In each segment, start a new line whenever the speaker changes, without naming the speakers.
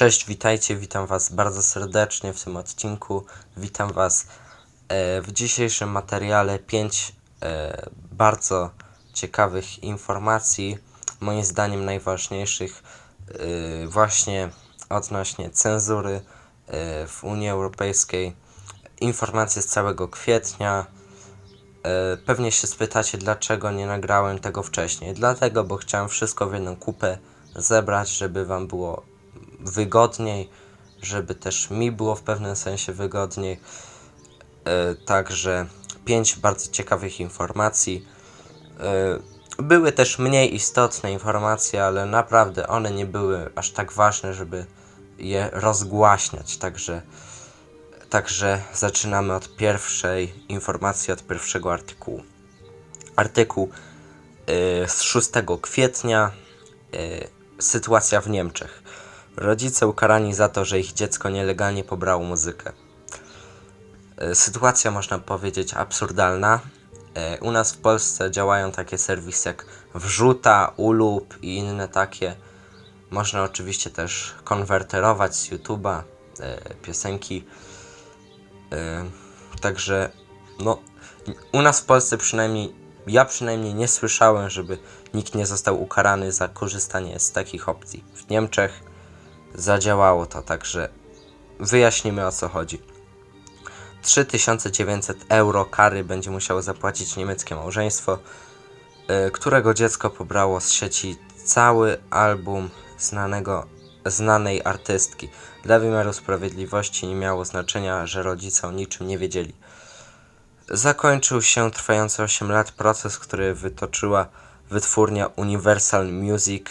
Cześć, witajcie, witam Was bardzo serdecznie w tym odcinku. Witam Was e, w dzisiejszym materiale 5 bardzo ciekawych informacji, moim zdaniem najważniejszych e, właśnie odnośnie cenzury e, w Unii Europejskiej. Informacje z całego kwietnia. E, Pewnie się spytacie, dlaczego nie nagrałem tego wcześniej. Dlatego, bo chciałem wszystko w jedną kupę zebrać, żeby Wam było wygodniej, żeby też mi było w pewnym sensie wygodniej. E, Także pięć bardzo ciekawych informacji. E, Były też mniej istotne informacje, ale naprawdę one nie były aż tak ważne, żeby je rozgłaśniać. Także Także zaczynamy od pierwszej informacji, od pierwszego artykułu. Artykuł y, z 6 kwietnia. Sytuacja w Niemczech. Rodzice ukarani za to, że ich dziecko nielegalnie pobrało muzykę. Y, Sytuacja można powiedzieć absurdalna. Y, U nas w Polsce działają takie serwisy jak Wrzuta, Ulub i inne takie. Można oczywiście też konwerterować z YouTube'a y, piosenki. Także, no, u nas w Polsce przynajmniej, ja przynajmniej nie słyszałem, żeby nikt nie został ukarany za korzystanie z takich opcji. W Niemczech zadziałało to, także wyjaśnimy o co chodzi. 3900 euro kary będzie musiało zapłacić niemieckie małżeństwo, y, którego dziecko pobrało z sieci cały album znanego, znanej artystki. Dla wymiaru sprawiedliwości nie miało znaczenia, że rodzice o niczym nie wiedzieli. Zakończył się trwający 8 lat proces, który wytoczyła wytwórnia Universal Music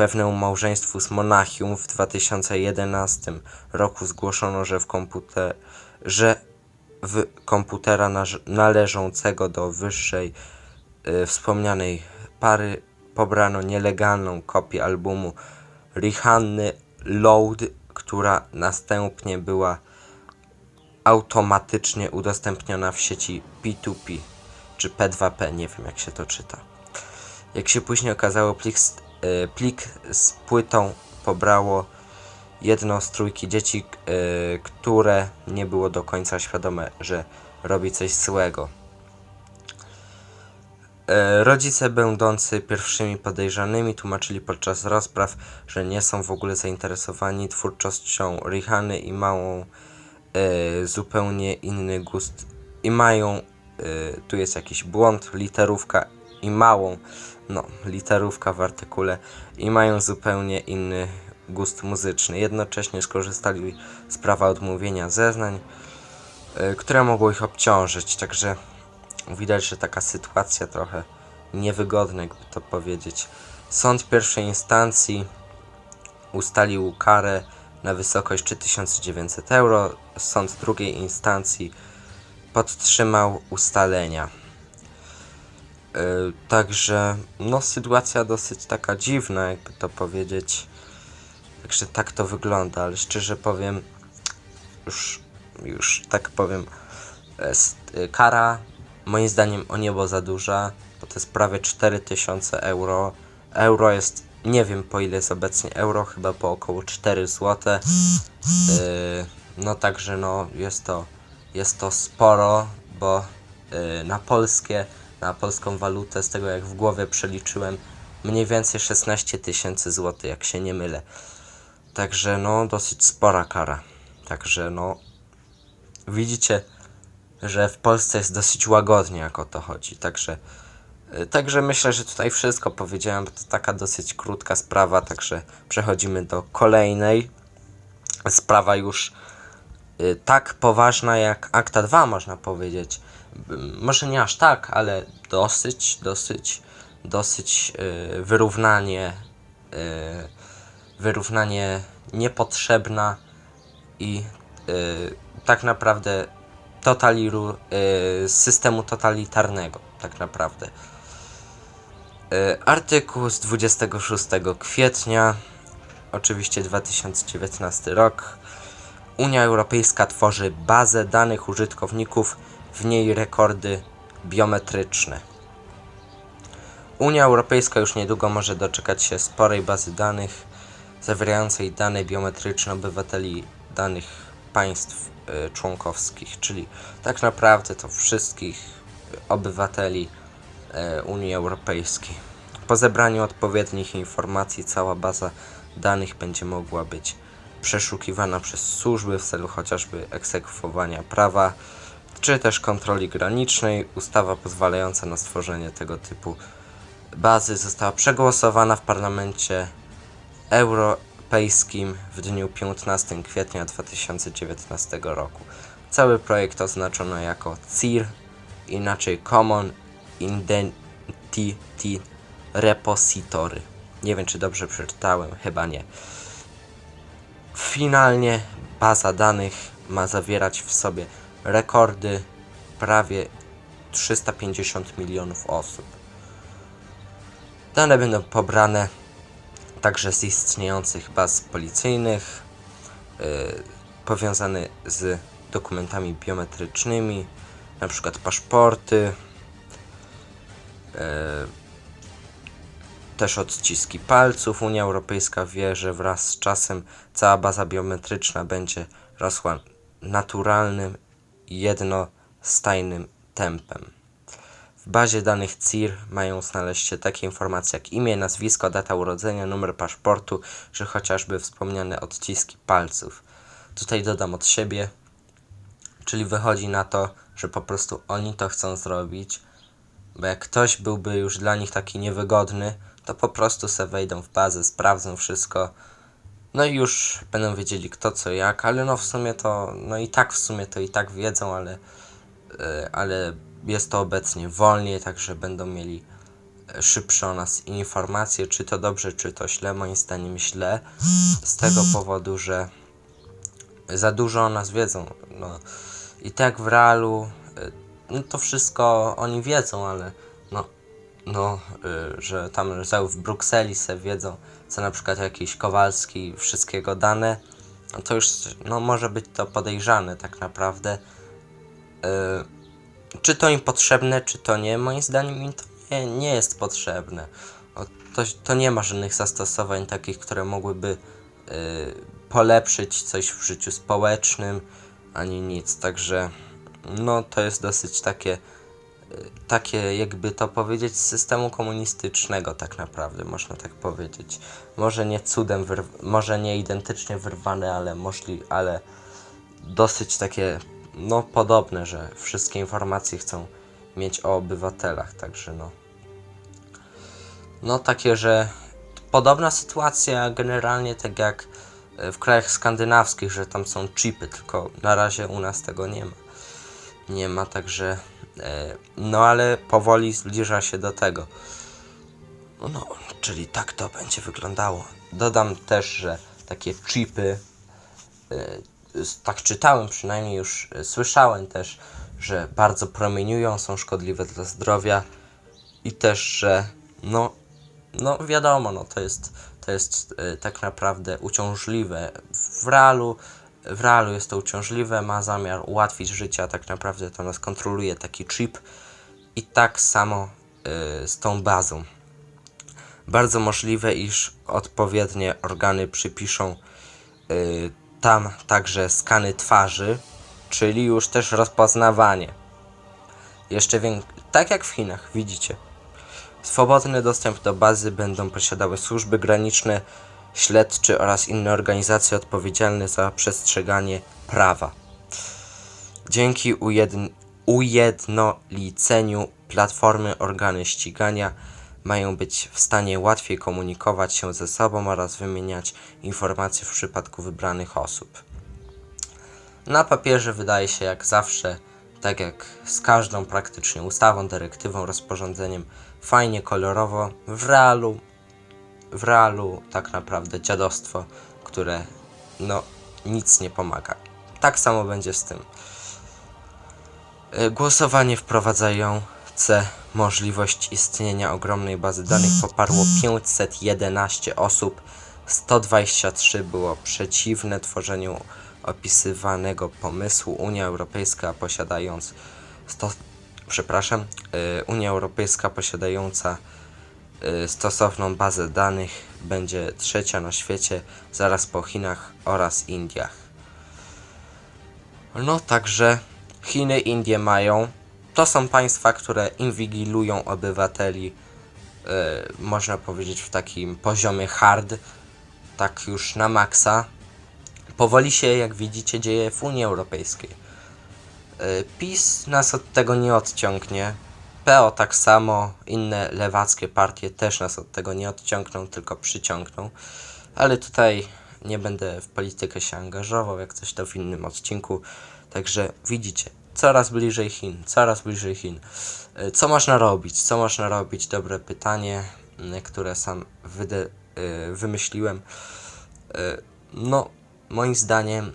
pewnemu małżeństwu z Monachium w 2011 roku zgłoszono, że w komputer, że w komputera należącego do wyższej y, wspomnianej pary pobrano nielegalną kopię albumu Rihanny Load, która następnie była automatycznie udostępniona w sieci P2P czy P2P, nie wiem jak się to czyta. Jak się później okazało, plik plik z płytą pobrało jedno z trójki dzieci, y, które nie było do końca świadome, że robi coś złego. E, Rodzice będący pierwszymi podejrzanymi tłumaczyli podczas rozpraw, że nie są w ogóle zainteresowani twórczością Rihanny i mają e, zupełnie inny gust i mają, e, tu jest jakiś błąd, literówka i małą, no literówka w artykule i mają zupełnie inny gust muzyczny. Jednocześnie skorzystali z prawa odmówienia zeznań, e, które mogło ich obciążyć, także widać, że taka sytuacja trochę niewygodna, jakby to powiedzieć. Sąd pierwszej instancji ustalił karę na wysokość 3900 euro. Sąd drugiej instancji podtrzymał ustalenia. Yy, także, no, sytuacja dosyć taka dziwna, jakby to powiedzieć. Także tak to wygląda, ale szczerze powiem, już, już tak powiem, jest, y, kara moim zdaniem o niebo za duża, bo to jest prawie 4000 euro. Euro jest, nie wiem po ile jest obecnie euro, chyba po około 4 zł. Yy, no także no jest to, jest to sporo, bo yy, na polskie, na polską walutę, z tego jak w głowie przeliczyłem, mniej więcej 16 tysięcy złotych, jak się nie mylę. Także no dosyć spora kara. Także no widzicie, że w Polsce jest dosyć łagodnie, jak o to chodzi. Także, y, także myślę, że tutaj wszystko powiedziałem, bo to taka dosyć krótka sprawa. Także przechodzimy do kolejnej. Sprawa już y, tak poważna jak Akta 2, można powiedzieć. Może nie aż tak, ale dosyć, dosyć, dosyć y, wyrównanie, y, wyrównanie niepotrzebna i y, tak naprawdę totaliru, y, systemu totalitarnego, tak naprawdę. Y, artykuł z 26 kwietnia, oczywiście 2019 rok. Unia Europejska tworzy bazę danych użytkowników, w niej rekordy biometryczne. Unia Europejska już niedługo może doczekać się sporej bazy danych zawierającej dane biometryczne obywateli danych państw y, członkowskich, czyli tak naprawdę to wszystkich obywateli y, Unii Europejskiej. Po zebraniu odpowiednich informacji cała baza danych będzie mogła być przeszukiwana przez służby w celu chociażby egzekwowania prawa, czy też kontroli granicznej. Ustawa pozwalająca na stworzenie tego typu bazy została przegłosowana w Parlamencie Europejskim w dniu 15 kwietnia 2019 roku. Cały projekt oznaczono jako CIR, inaczej Common Identity Repository. Nie wiem, czy dobrze przeczytałem, chyba nie. Finalnie baza danych ma zawierać w sobie rekordy prawie 350 milionów osób. Dane będą pobrane także z istniejących baz policyjnych, yy, powiązane z dokumentami biometrycznymi, na przykład paszporty, yy, też odciski palców. Unia Europejska wie, że wraz z czasem cała baza biometryczna będzie rosła naturalnym, jednostajnym tempem. W bazie danych CIR mają znaleźć się takie informacje jak imię, nazwisko, data urodzenia, numer paszportu, czy chociażby wspomniane odciski palców. Tutaj dodam od siebie, czyli wychodzi na to, że po prostu oni to chcą zrobić, bo jak ktoś byłby już dla nich taki niewygodny, to po prostu se wejdą w bazę, sprawdzą wszystko, no i już będą wiedzieli kto co jak, ale no w sumie to, no i tak w sumie to i tak wiedzą, ale, yy, ale jest to obecnie wolniej, także będą mieli e, szybsze o nas informacje, czy to dobrze, czy to źle, moim zdaniem źle, z tego powodu, że za dużo o nas wiedzą, no. I tak w realu, y, no to wszystko oni wiedzą, ale no, no, że tam że w Brukseli se wiedzą, co na przykład jakiś Kowalski, wszystkiego dane, no to już, no może być to podejrzane tak naprawdę. Y, czy to im potrzebne, czy to nie? Moim zdaniem im to nie, nie jest potrzebne. O, to, to nie ma żadnych zastosowań takich, które mogłyby y, polepszyć coś w życiu społecznym, ani nic. Także no to jest dosyć takie, takie jakby to powiedzieć, z systemu komunistycznego tak naprawdę, można tak powiedzieć. Może nie cudem, może nie identycznie wyrwane, ale możli, ale dosyć takie, no podobne, że wszystkie informacje chcą mieć o obywatelach, także no. No takie, że podobna sytuacja generalnie tak jak e, w krajach skandynawskich, że tam są chipy, tylko na razie u nas tego nie ma. Nie ma, także no ale powoli zbliża się do tego. No, czyli tak to będzie wyglądało. Dodam też, że takie chipy s- tak czytałem, przynajmniej już y, słyszałem też, że bardzo promieniują, są szkodliwe dla zdrowia i też, że no, no wiadomo, no to jest, to jest tak naprawdę uciążliwe. W realu, w realu jest to uciążliwe, ma zamiar ułatwić życie, a tak naprawdę to nas kontroluje taki chip i tak samo y, z tą bazą. Bardzo możliwe, iż odpowiednie organy przypiszą y, tam także skany twarzy, czyli już też rozpoznawanie. Jeszcze więcej, tak jak w Chinach, widzicie. Swobodny dostęp do bazy będą posiadały służby graniczne, śledczy oraz inne organizacje odpowiedzialne za przestrzeganie prawa. Dzięki ujedn- ujednoliceniu platformy organy ścigania mają być w stanie łatwiej komunikować się ze sobą oraz wymieniać informacje w przypadku wybranych osób. Na papierze wydaje się jak zawsze, tak jak z każdą praktycznie ustawą, dyrektywą, rozporządzeniem, fajnie, kolorowo. W realu, w realu tak naprawdę dziadostwo, które no nic nie pomaga. Tak samo będzie z tym. Y, Głosowanie wprowadzające możliwość istnienia ogromnej bazy danych poparło 511 osób, 123 było przeciwne tworzeniu opisywanego pomysłu. Unia Europejska posiadając 100, przepraszam, y, Unia Europejska posiadająca stosowną bazę danych. Będzie trzecia na świecie, zaraz po Chinach oraz Indiach. No także Chiny, Indie mają. To są państwa, które inwigilują obywateli, yy, można powiedzieć, w takim poziomie hard, tak już na maksa. Powoli się, jak widzicie, dzieje w Unii Europejskiej. Yy, PiS nas od tego nie odciągnie. PO tak samo, inne lewackie partie też nas od tego nie odciągną, tylko przyciągną. Ale tutaj nie będę w politykę się angażował, jak coś to w innym odcinku. Także widzicie, coraz bliżej Chin, coraz bliżej Chin. Y, Co można robić? Co można robić? Dobre pytanie, które sam y, wymyśliłem. Y, No, moim zdaniem,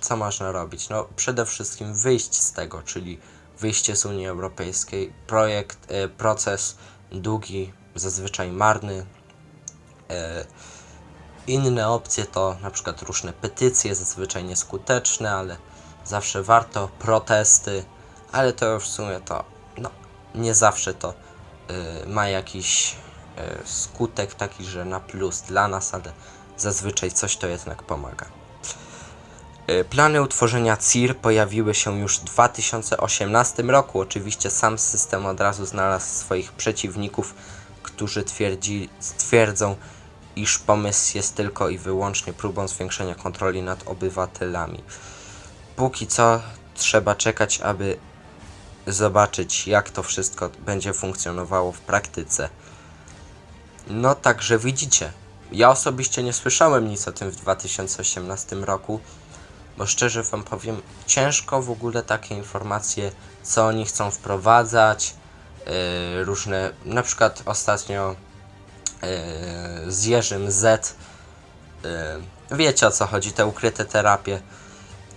co można robić? No, przede wszystkim wyjść z tego, czyli wyjście z Unii Europejskiej. Projekt, y, proces długi, zazwyczaj marny. Y, Inne opcje to na przykład różne petycje, zazwyczaj nieskuteczne, ale zawsze warto, protesty, ale to już w sumie to, no, nie zawsze to y, ma jakiś y, skutek taki, że na plus dla nas, ale zazwyczaj coś to jednak pomaga. Y, Plany utworzenia CIR pojawiły się już w 2018 roku. Oczywiście sam system od razu znalazł swoich przeciwników, którzy twierdzi, twierdzą, iż pomysł jest tylko i wyłącznie próbą zwiększenia kontroli nad obywatelami. Póki co trzeba czekać, aby zobaczyć, jak to wszystko będzie funkcjonowało w praktyce. No także widzicie, ja osobiście nie słyszałem nic o tym w 2018 roku, bo szczerze wam powiem, ciężko w ogóle takie informacje, co oni chcą wprowadzać, yy, różne, na przykład ostatnio yy, z Jerzym Z. Yy, wiecie o co chodzi, te ukryte terapie.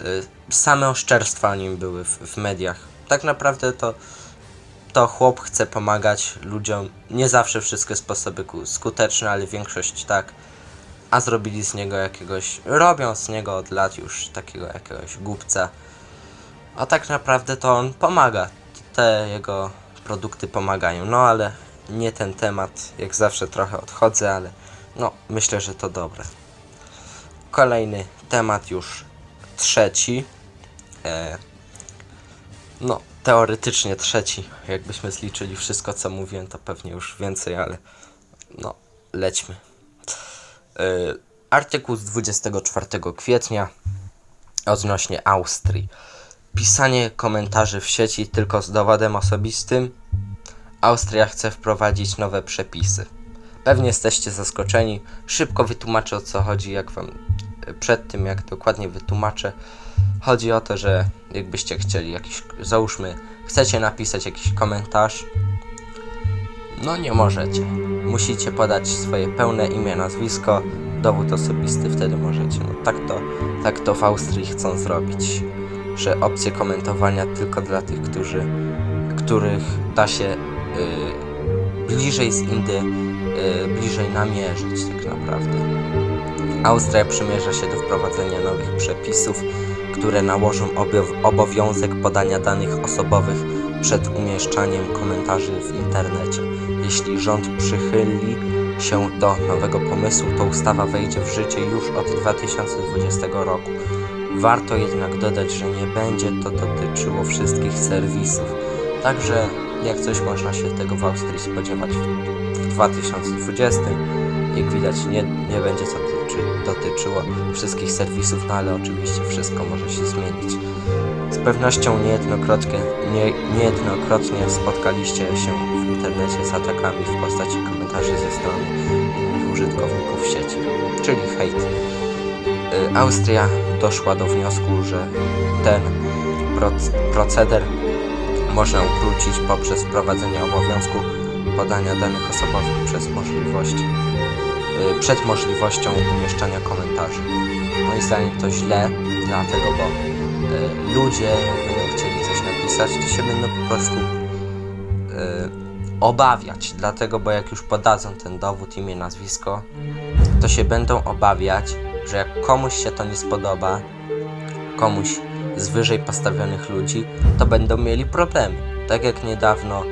Yy, same oszczerstwa nim były w, w mediach. Tak naprawdę to, to chłop chce pomagać ludziom. Nie zawsze wszystkie sposoby ku- skuteczne, ale większość tak. A zrobili z niego jakiegoś. Robią z niego od lat już takiego jakiegoś głupca. A tak naprawdę to on pomaga. Te jego produkty pomagają. No ale nie ten temat. Jak zawsze trochę odchodzę, ale no myślę, że to dobre. Kolejny temat już trzeci. E, no, teoretycznie trzeci. Jakbyśmy zliczyli wszystko, co mówiłem, to pewnie już więcej, ale no, lećmy. E, artykuł z 24 kwietnia odnośnie Austrii. Pisanie komentarzy w sieci tylko z dowodem osobistym. Austria chce wprowadzić nowe przepisy. Pewnie jesteście zaskoczeni. Szybko wytłumaczę o co chodzi, jak wam przed tym, jak dokładnie wytłumaczę. Chodzi o to, że jakbyście chcieli jakiś, załóżmy, chcecie napisać jakiś komentarz, no nie możecie. Musicie podać swoje pełne imię, nazwisko, dowód osobisty, wtedy możecie. No tak to, tak to w Austrii chcą zrobić, że opcje komentowania tylko dla tych, którzy, których da się y, bliżej z Indy, y, bliżej namierzyć tak naprawdę. Austria przymierza się do wprowadzenia nowych przepisów, które nałożą obowiązek podania danych osobowych przed umieszczaniem komentarzy w internecie. Jeśli rząd przychyli się do nowego pomysłu, to ustawa wejdzie w życie już od 2020 roku. Warto jednak dodać, że nie będzie to dotyczyło wszystkich serwisów. Także jak coś można się tego w Austrii spodziewać w, w 2020. Jak widać nie, nie będzie to dotyczy, dotyczyło wszystkich serwisów, no ale oczywiście wszystko może się zmienić. Pewnością niejednokrotnie, nie, niejednokrotnie spotkaliście się w internecie z atakami w postaci komentarzy ze strony innych użytkowników sieci, czyli hejt. Y, Austria doszła do wniosku, że ten proc- proceder można ukrócić poprzez wprowadzenie obowiązku podania danych osobowych przez możliwość, y, przed możliwością umieszczania komentarzy. Moim zdaniem to źle, dlatego, bo y, ludzie będą chcieli coś napisać, to się będą po prostu y, obawiać, dlatego, bo jak już podadzą ten dowód, imię, nazwisko, to się będą obawiać, że jak komuś się to nie spodoba, komuś z wyżej postawionych ludzi, to będą mieli problemy. Tak jak niedawno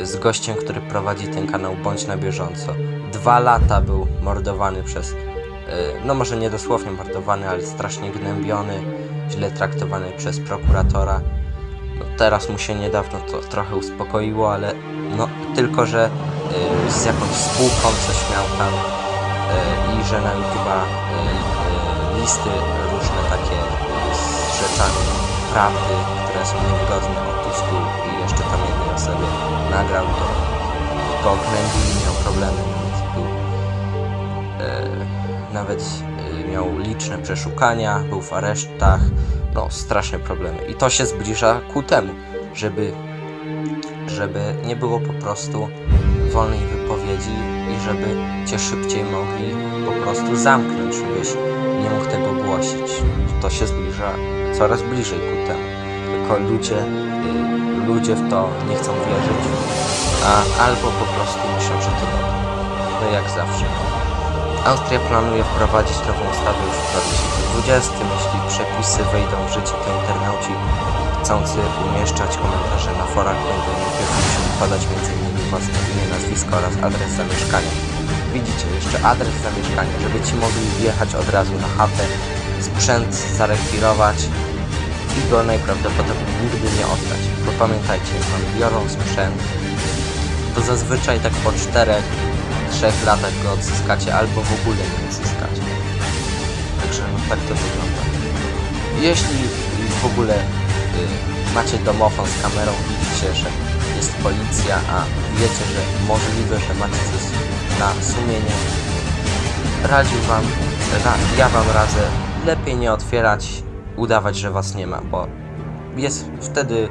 y, z gościem, który prowadzi ten kanał Bądź na bieżąco. Dwa lata był mordowany przez, y, no może nie dosłownie mordowany, ale strasznie gnębiony, źle traktowany przez prokuratora. No, teraz mu się niedawno to trochę uspokoiło, ale no tylko, że y, z jakąś spółką coś miał tam y, i że na YouTube'a y, y, listy różne takie z rzeczami prawdy, które są niewygodne o Tusku i jeszcze tam jednej osobie nagrał to go gnębili, miał problemy, nawet był e, nawet miał liczne przeszukania, był w aresztach, no straszne problemy. I to się zbliża ku temu, żeby, żeby nie było po prostu wolnej wypowiedzi i żeby cię szybciej mogli po prostu zamknąć, żebyś nie mógł tego głosić. To się zbliża coraz bliżej ku temu. Tylko ludzie, y, ludzie w to nie chcą wierzyć, a albo po prostu myślą, że to dobre. No jak zawsze. Austria planuje wprowadzić nową ustawę już w 2020. Jeśli przepisy wejdą w życie, to internauci chcący umieszczać komentarze na forach będą najpierw musieli podać m.in. własne imię, nazwisko oraz adres zamieszkania. Widzicie, jeszcze adres zamieszkania, żeby ci mogli wjechać od razu na chatę, sprzęt zarekwirować i go najprawdopodobniej nigdy nie oddać. Bo pamiętajcie, jak wam biorą sprzęt, to zazwyczaj tak po czterech, trzech latach go odzyskacie albo w ogóle nie odzyskacie. Także no, tak to wygląda. Jeśli w ogóle y, macie domofon z kamerą, widzicie, że jest policja, a wiecie, że możliwe, że macie coś na sumieniu, radził wam, ra, ja wam radzę lepiej nie otwierać, udawać, że was nie ma, bo jest wtedy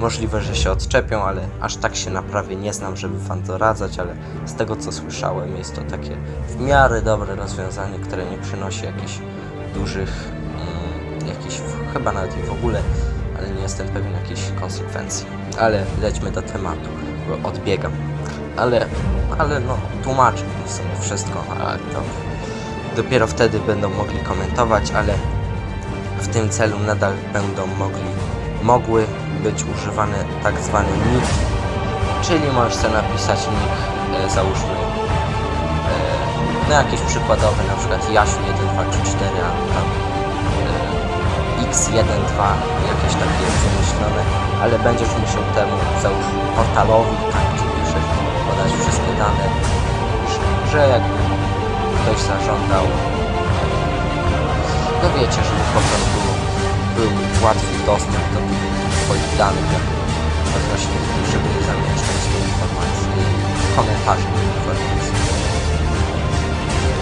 możliwe, że się odczepią, ale aż tak się naprawdę nie znam, żeby wam doradzać, ale z tego co słyszałem jest to takie w miarę dobre rozwiązanie, które nie przynosi jakichś dużych, mm, jakichś chyba nawet i w ogóle, ale nie jestem pewien jakichś konsekwencji. Ale lećmy do tematu, bo odbiegam. Ale, ale no, tłumaczę w sumie wszystko, ale to dopiero wtedy będą mogli komentować, ale w tym celu nadal będą mogli, mogły być używane tak zwane nick, czyli możesz sobie napisać nick, e, załóżmy, e, no jakieś przykładowe, na przykład Jasiu1234 albo tam e, X12, jakieś takie wymyślone, ale będziesz musiał temu, załóżmy, portalowi, tam gdzie podać wszystkie dane, że jakby ktoś zażądał no wiecie, żeby po prostu był łatwy dostęp do Twoich danych, odnośnie, żeby zamieszczać te informacje i komentarze do informacji.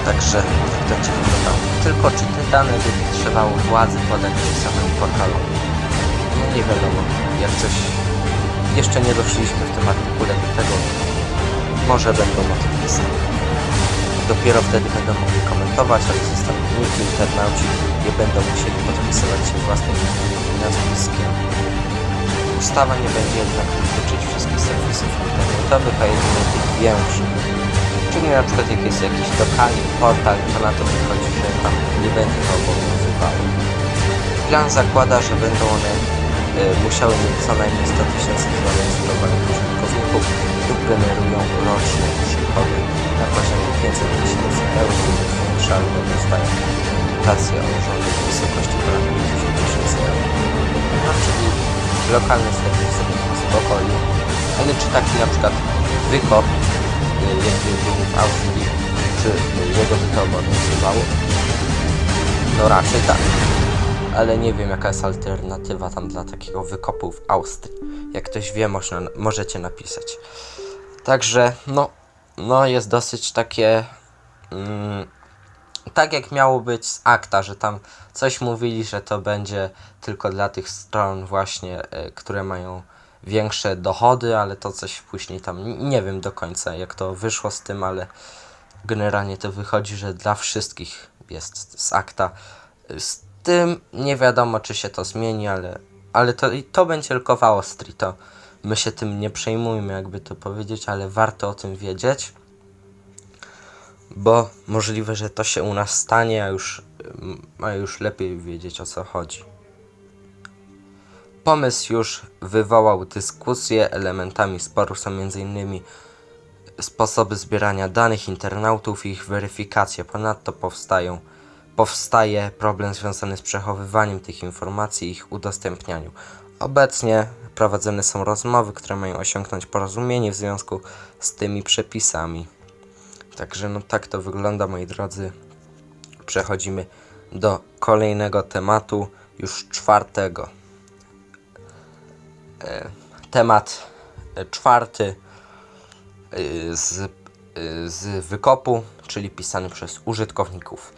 Także tak to będzie wyglądało. Tylko czy te dane by trzeba władzy podać samemu portalowi? No nie wiadomo, jak coś... Jeszcze nie doszliśmy w tym artykule do tego, może będą o tym pisali. Dopiero wtedy będą mogli komentować, ale niki, internauci nie będą musieli podpisywać się własnym nazwiskiem. Ustawa nie będzie jednak dotyczyć wszystkich serwisów internetowych, a jedynie tych większych. Czyli na przykład jak jest jakiś lokalny portal, to na to wychodzi, że tam nie będzie to obowiązywało. Plan zakłada, że będą one e, musiały mieć co najmniej 100 tysięcy zarejestrowanych użytkowników lub generują roczne przychody na poziomie 500 tysięcy euro albo dostają dotację o rządu w wysokości ponad 50 tysięcy euro. No, czyli lokalny serwis sobie spokoju. Ale czy taki na przykład wykop, y, jakby był w Austrii, czy jego by to obowiązywało? No raczej tak. Ale nie wiem jaka jest alternatywa tam dla takiego wykopu w Austrii. Jak ktoś wie, można, możecie napisać. Także no, no jest dosyć takie mm, tak jak miało być z akta, że tam coś mówili, że to będzie tylko dla tych stron właśnie, e, które mają większe dochody, ale to coś później tam nie wiem do końca jak to wyszło z tym, ale generalnie to wychodzi, że dla wszystkich jest z akta. Z tym nie wiadomo czy się to zmieni, ale, ale to, to będzie tylko w Austrii, to my się tym nie przejmujmy jakby to powiedzieć, ale warto o tym wiedzieć bo możliwe, że to się u nas stanie, a już, a już lepiej wiedzieć o co chodzi. Pomysł już wywołał dyskusję. Elementami sporu są m.in. sposoby zbierania danych internautów i ich weryfikacja. Ponadto powstają, powstaje problem związany z przechowywaniem tych informacji i ich udostępnianiu. Obecnie prowadzone są rozmowy, które mają osiągnąć porozumienie w związku z tymi przepisami. Także no tak to wygląda moi drodzy. Przechodzimy do kolejnego tematu, już czwartego. E, temat czwarty e, z, e, z wykopu, czyli pisany przez użytkowników.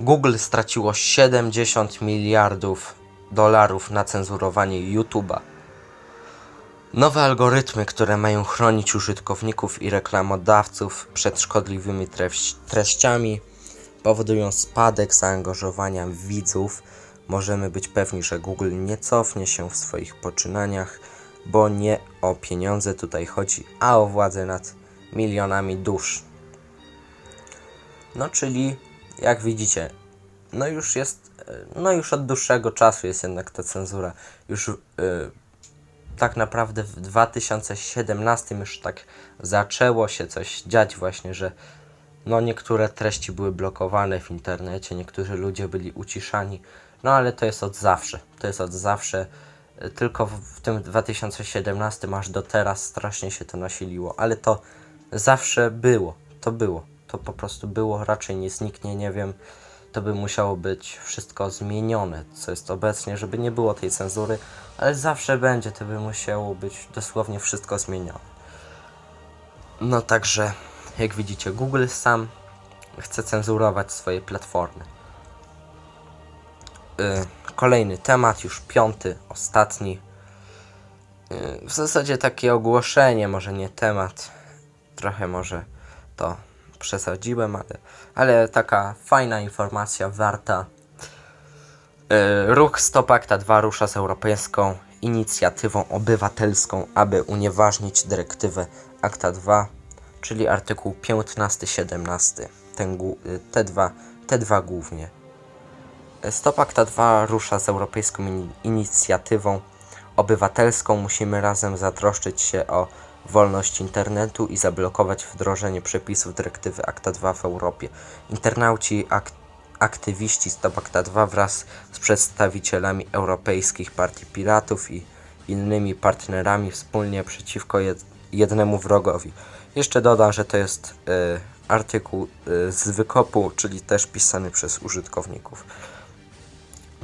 Google straciło 70 miliardów dolarów na cenzurowanie YouTube'a. Nowe algorytmy, które mają chronić użytkowników i reklamodawców przed szkodliwymi treściami, powodują spadek zaangażowania widzów. Możemy być pewni, że Google nie cofnie się w swoich poczynaniach, bo nie o pieniądze tutaj chodzi, a o władzę nad milionami dusz. No, czyli jak widzicie, no już jest, no już od dłuższego czasu jest jednak ta cenzura. Już. Yy, tak naprawdę w 2017 już tak zaczęło się coś dziać właśnie, że no niektóre treści były blokowane w internecie, niektórzy ludzie byli uciszani, no ale to jest od zawsze, to jest od zawsze, Y, tylko w tym 2017 aż do teraz strasznie się to nasiliło, ale to zawsze było, to było, to po prostu było, raczej nie zniknie, nie wiem, to by musiało być wszystko zmienione, co jest obecnie, żeby nie było tej cenzury, ale zawsze będzie, to by musiało być dosłownie wszystko zmienione. No także, jak widzicie, Google sam chce cenzurować swoje platformy. Y, kolejny temat, już piąty, ostatni. Y, w zasadzie takie ogłoszenie, może nie temat. Trochę może to przesadziłem, ale, ale taka fajna informacja, warta. Y, Ruch Stop Acta 2 rusza z europejską inicjatywą obywatelską, aby unieważnić dyrektywę Acta 2, czyli artykuł 15-17. Ten, gó- y, te, dwa, te dwa głównie. Stop Acta 2 rusza z europejską in- inicjatywą obywatelską. Musimy razem zatroszczyć się o wolność internetu i zablokować wdrożenie przepisów dyrektywy Acta 2 w Europie. Internauci, ak- aktywiści Stop Acta 2 wraz z przedstawicielami europejskich partii piratów i innymi partnerami wspólnie przeciwko jed- jednemu wrogowi. Jeszcze dodam, że to jest y, artykuł y, z wykopu, czyli też pisany przez użytkowników.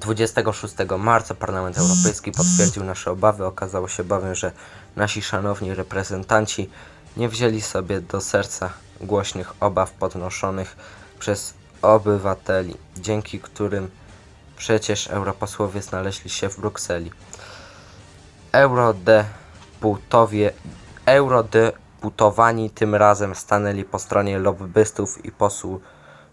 26 marca Parlament Europejski potwierdził nasze obawy. Okazało się bowiem, że nasi szanowni reprezentanci nie wzięli sobie do serca głośnych obaw podnoszonych przez obywateli, dzięki którym przecież europosłowie znaleźli się w Brukseli. Eurodeputowie, eurodeputowani tym razem stanęli po stronie lobbystów i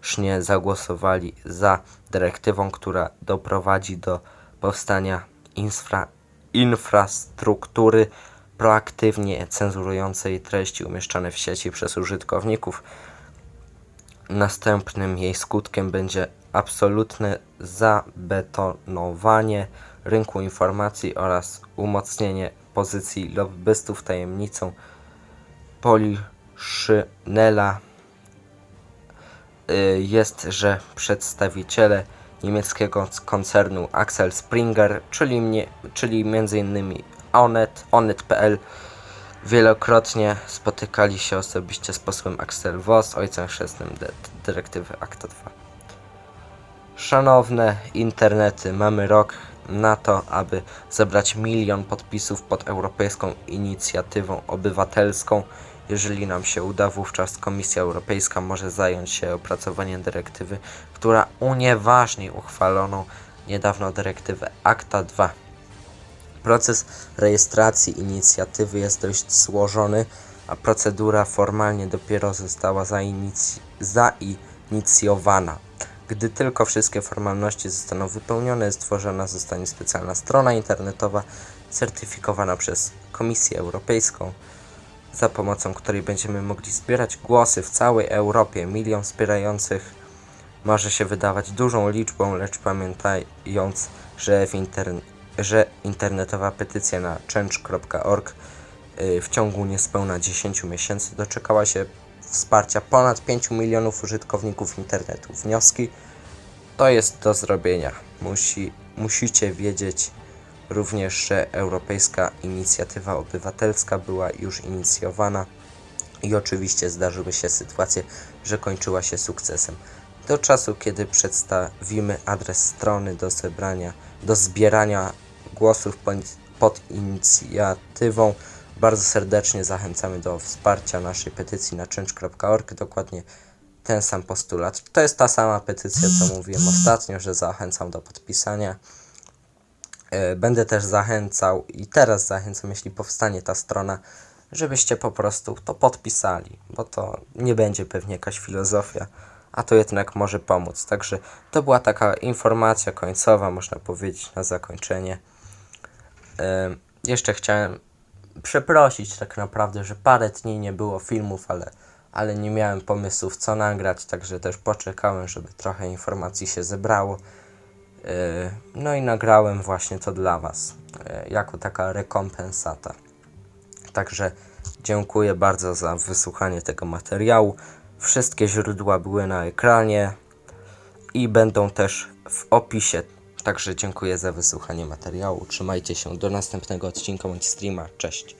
posłusznie zagłosowali za dyrektywą, która doprowadzi do powstania infra, infrastruktury proaktywnie cenzurującej treści umieszczane w sieci przez użytkowników. Następnym jej skutkiem będzie absolutne zabetonowanie rynku informacji oraz umocnienie pozycji lobbystów tajemnicą Poliszynela jest, że przedstawiciele niemieckiego koncernu Axel Springer, czyli, mnie, czyli m.in. Onet, Onet.pl wielokrotnie spotykali się osobiście z posłem Axel Voss, ojcem chrzestnym dy- dyrektywy Acta 2. Szanowne internety, mamy rok na to, aby zebrać milion podpisów pod Europejską Inicjatywą Obywatelską. Jeżeli nam się uda, wówczas Komisja Europejska może zająć się opracowaniem dyrektywy, która unieważni uchwaloną niedawno dyrektywę Acta 2. Proces rejestracji inicjatywy jest dość złożony, a procedura formalnie dopiero została zainic- zainicjowana. Gdy tylko wszystkie formalności zostaną wypełnione, stworzona zostanie specjalna strona internetowa certyfikowana przez Komisję Europejską, za pomocą której będziemy mogli zbierać głosy w całej Europie. Milion wspierających może się wydawać dużą liczbą, lecz pamiętając, że interne- że internetowa petycja na change.org y, w ciągu niespełna 10 miesięcy doczekała się wsparcia ponad 5 milionów użytkowników internetu. Wnioski to jest do zrobienia. Musi, musicie wiedzieć również, Europejska Inicjatywa Obywatelska była już inicjowana i oczywiście zdarzyły się sytuacje, że kończyła się sukcesem. Do czasu, kiedy przedstawimy adres strony do zebrania, do zbierania głosów pod, inicjatywą, bardzo serdecznie zachęcamy do wsparcia naszej petycji na change.org. Dokładnie ten sam postulat. To jest ta sama petycja, co mówiłem ostatnio, że zachęcam do podpisania. E, Będę też zachęcał i teraz zachęcam, jeśli powstanie ta strona, żebyście po prostu to podpisali, bo to nie będzie pewnie jakaś filozofia, a to jednak może pomóc. Także to była taka informacja końcowa, można powiedzieć, na zakończenie. E, Jeszcze chciałem przeprosić tak naprawdę, że parę dni nie było filmów, ale, ale nie miałem pomysłów co nagrać, także też poczekałem, żeby trochę informacji się zebrało. Yy, No i nagrałem właśnie to dla Was, yy, jako taka rekompensata. Także dziękuję bardzo za wysłuchanie tego materiału. Wszystkie źródła były na ekranie i będą też w opisie. Także dziękuję za wysłuchanie materiału. Trzymajcie się do następnego odcinka bądź streama. Cześć.